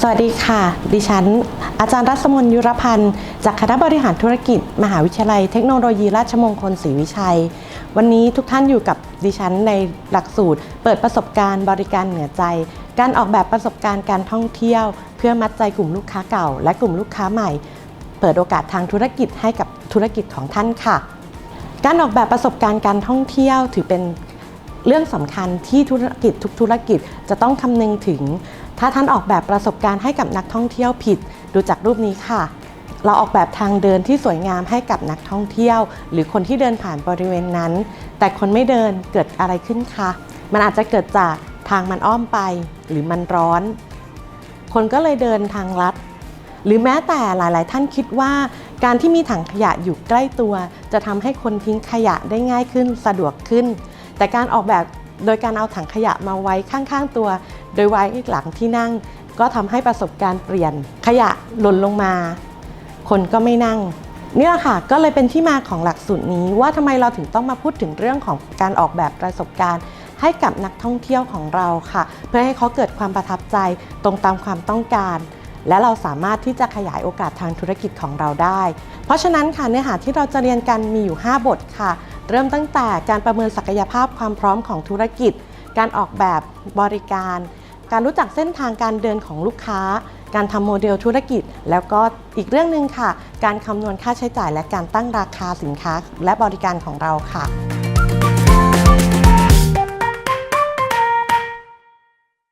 สวัสดีค่ะ ดิฉัน อาจารย์รัศมนยุรพันธ์ จากคณะบริหารธุรกิจ มหาวิทยาลัยเทคโนโลยีราชมงคลศรีวิชัย วันนี้ทุกท่านอยู่กับดิฉันในหลักสูตร เปิดประสบการณ์บริการเหนือใจ การออกแบบประสบการณ์การท่องเที่ยว เพื่อมัดใจกลุ่มลูกค้าเก่า และกลุ่มลูกค้าใหม่ เปิดโอกาสทางธุรกิจให้กับธุรกิจของท่านค่ะ การออกแบบประสบการณ์การท่องเที่ยวถือเป็นเรื่องสำคัญที่ธุรกิจทุกธุรกิจจะต้องคำนึงถึง ถ้าท่านออกแบบประสบการณ์ให้กับนักท่องเที่ยวผิด ดูจากรูปนี้ค่ะ เราออกแบบทางเดินที่สวยงามให้กับนักท่องเที่ยว หรือคนที่เดินผ่านบริเวณนั้น แต่คนไม่เดินเกิดอะไรขึ้นคะมันอาจจะเกิดจากทางมันอ้อมไป หรือมันร้อน คนก็เลยเดินทางลัด หรือแม้แต่หลาย ๆ ท่านคิดว่า การที่มีถังขยะอยู่ใกล้ตัว จะทำให้คนทิ้งขยะได้ง่ายขึ้นสะดวกขึ้น แต่การออกแบบโดยการเอาถังขยะมาไว้ข้าง ๆ ตัว โดยไว้หลังที่นั่งก็ทำให้ประสบการณ์เปลี่ยน ขยะหล่นลงมา คนก็ไม่นั่งเนี่ยค่ะก็เลยเป็นที่มาของหลักสูตรนี้ ว่าทำไมเราถึงต้องมาพูดถึงเรื่องของการออกแบบประสบการณ์ ให้กับนักท่องเที่ยวของเราค่ะ เพื่อให้เขาเกิดความประทับใจตรงตามความต้องการ และเราสามารถที่จะขยายโอกาสทางธุรกิจของเราได้ เพราะฉะนั้นค่ะเนื้อหาที่เราจะเรียนกันมีอยู่ 5 บทค่ะ เริ่มตั้งแต่การประเมินศักยภาพความพร้อมของธุรกิจ การออกแบบบริการ การรู้จักเส้นทางการเดินของลูกค้า การทำโมเดลธุรกิจ แล้วก็อีกเรื่องหนึ่งค่ะ การคำนวณค่าใช้จ่ายและการตั้งราคาสินค้าและบริการของเราค่ะ